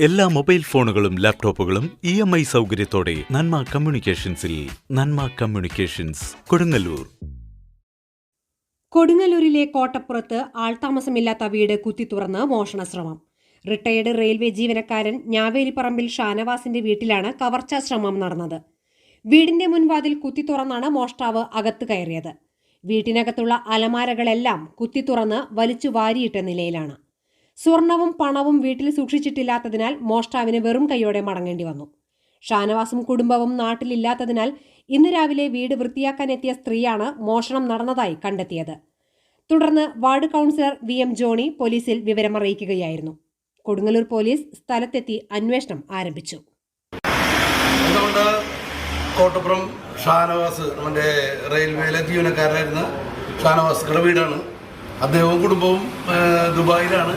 എല്ലാ മൊബൈൽ ഫോണുകളും ലാപ്ടോപ്പുകളും ഇ എം ഐ സൗകര്യത്തോടെ നന്മ കമ്മ്യൂണിക്കേഷൻസിൽ നന്മ കമ്മ്യൂണിക്കേഷൻസ് കൊടുങ്ങല്ലൂർ. കൊടുങ്ങല്ലൂരിലെ കോട്ടപ്പുറത്ത് ആൾതാമസമില്ലാത്ത വീട് കുത്തിത്തുറന്ന് മോഷണ ശ്രമം റിട്ടയേർഡ് റെയിൽവേ ജീവനക്കാരൻ ഞാവേലിപ്പറമ്പിൽ ഷാനവാസിന്റെ വീട്ടിലാണ് കവർച്ചാ ശ്രമം നടന്നത്. വീടിന്റെ മുൻവാതിൽ കുത്തി തുറന്നാണ് മോഷ്ടാവ് അകത്ത് കയറിയത്. വീട്ടിനകത്തുള്ള അലമാരകളെല്ലാം കുത്തിത്തുറന്ന് വലിച്ചു വാരിയിട്ട നിലയിലാണ്. സ്വർണവും പണവും വീട്ടിൽ സൂക്ഷിച്ചിട്ടില്ലാത്തതിനാൽ മോഷ്ടാവിന് വെറും കൈയോടെ മടങ്ങേണ്ടി വന്നു. ഷാനവാസും കുടുംബവും നാട്ടിലില്ലാത്തതിനാൽ ഇന്ന് രാവിലെ വീട് വൃത്തിയാക്കാനെത്തിയ സ്ത്രീയാണ് മോഷണം നടന്നതായി കണ്ടെത്തിയത്. തുടർന്ന് ward councillor V M Johny പോലീസിൽ വിവരമറിയിക്കുകയായിരുന്നു. കൊടുങ്ങല്ലൂർ പോലീസ് സ്ഥലത്തെത്തി അന്വേഷണം ആരംഭിച്ചു. കോട്ടപ്പുറം ഷാനവാസ് നമ്മുടെ റെയിൽവേയിലെ ജീവനക്കാരനായിരുന്ന ഷാനവാസുകളുടെ വീടാണ് അദ്ദേഹവും കുടുംബവും ദുബായിലാണ്.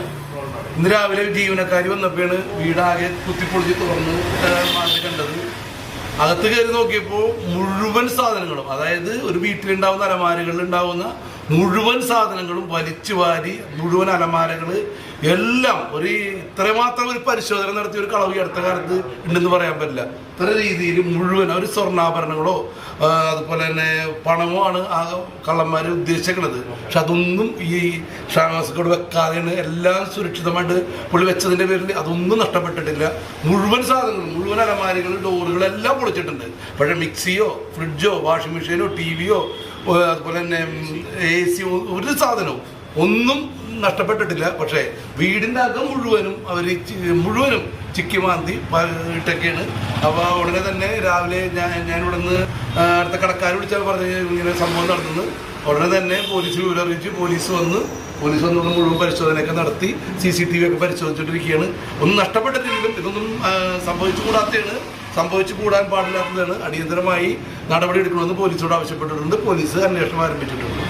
ഇന്ന് രാവിലെ ജീവനക്കാർ വന്നപ്പോഴാണ് വീടാകെ കുത്തിപ്പൊളിച്ച് തുറന്ന് മാറ്റി മാറി കണ്ടത്. അകത്ത് കയറി നോക്കിയപ്പോൾ മുഴുവൻ സാധനങ്ങളും അതായത് ഒരു വീട്ടിലുണ്ടാവുന്ന അലമാരകളിൽ ഉണ്ടാവുന്ന മുഴുവൻ സാധനങ്ങളും വലിച്ചു വാരി മുഴുവൻ അലമാരകൾ എല്ലാം ഒരു ഇത്രമാത്രം ഒരു പരിശോധന നടത്തിയ ഒരു കളവ് അടുത്ത കാലത്ത് ഉണ്ടെന്ന് പറയാൻ പറ്റില്ല. ഇത്ര രീതിയിൽ മുഴുവൻ ഒരു സ്വർണാഭരണങ്ങളോ അതുപോലെ തന്നെ പണമോ ആണ് ആ കള്ളന്മാർ ഉദ്ദേശിക്കുന്നത് പക്ഷെ അതൊന്നും ഈ ഷാമാസക്കോട് വെക്കാതെയാണ് എല്ലാം സുരക്ഷിതമായിട്ട് പുള്ളി വെച്ചതിന്റെ പേരിൽ അതൊന്നും നഷ്ടപ്പെട്ടിട്ടില്ല. മുഴുവൻ സാധനങ്ങളും മുഴുവൻ അലമാരികൾ ഡോറുകൾ എല്ലാം പൊളിച്ചിട്ടുണ്ട്. പക്ഷേ മിക്സിയോ ഫ്രിഡ്ജോ വാഷിംഗ് മെഷീനോ ടി വിയോ അതുപോലെ തന്നെ എ സി ഒരു സാധനവും ഒന്നും നഷ്ടപ്പെട്ടിട്ടില്ല. പക്ഷേ വീടിന്റെ അകം മുഴുവനും അവർ മുഴുവനും ചിക്കി മാന്തി ഇട്ടൊക്കെയാണ്. അപ്പോൾ ഉടനെ തന്നെ രാവിലെ ഞാൻ ഞാനിവിടെ നിന്ന് അടുത്ത കടക്കാർ വിളിച്ചാൽ പറഞ്ഞ് ഇങ്ങനെ സംഭവം നടന്നത്. ഉടനെ തന്നെ പോലീസ് വിവരം അറിയിച്ചു പോലീസ് വന്ന് പോലീസ് വന്ന് ഇവിടെ മുഴുവൻ പരിശോധനയൊക്കെ നടത്തി സി സി ടി വി ഒക്കെ പരിശോധിച്ചുകൊണ്ടിരിക്കുകയാണ് ഒന്നും നഷ്ടപ്പെട്ടിട്ടില്ലെങ്കിലും ഇതൊന്നും സംഭവിച്ചു കൂടാത്തതാണ് സംഭവിച്ചു കൂടാൻ പാടില്ലാത്തതാണ്. അടിയന്തരമായി നടപടി എടുക്കണമെന്ന് പോലീസോട് ആവശ്യപ്പെട്ടിട്ടുണ്ട്. പോലീസ് അന്വേഷണം ആരംഭിച്ചിട്ടുണ്ട്.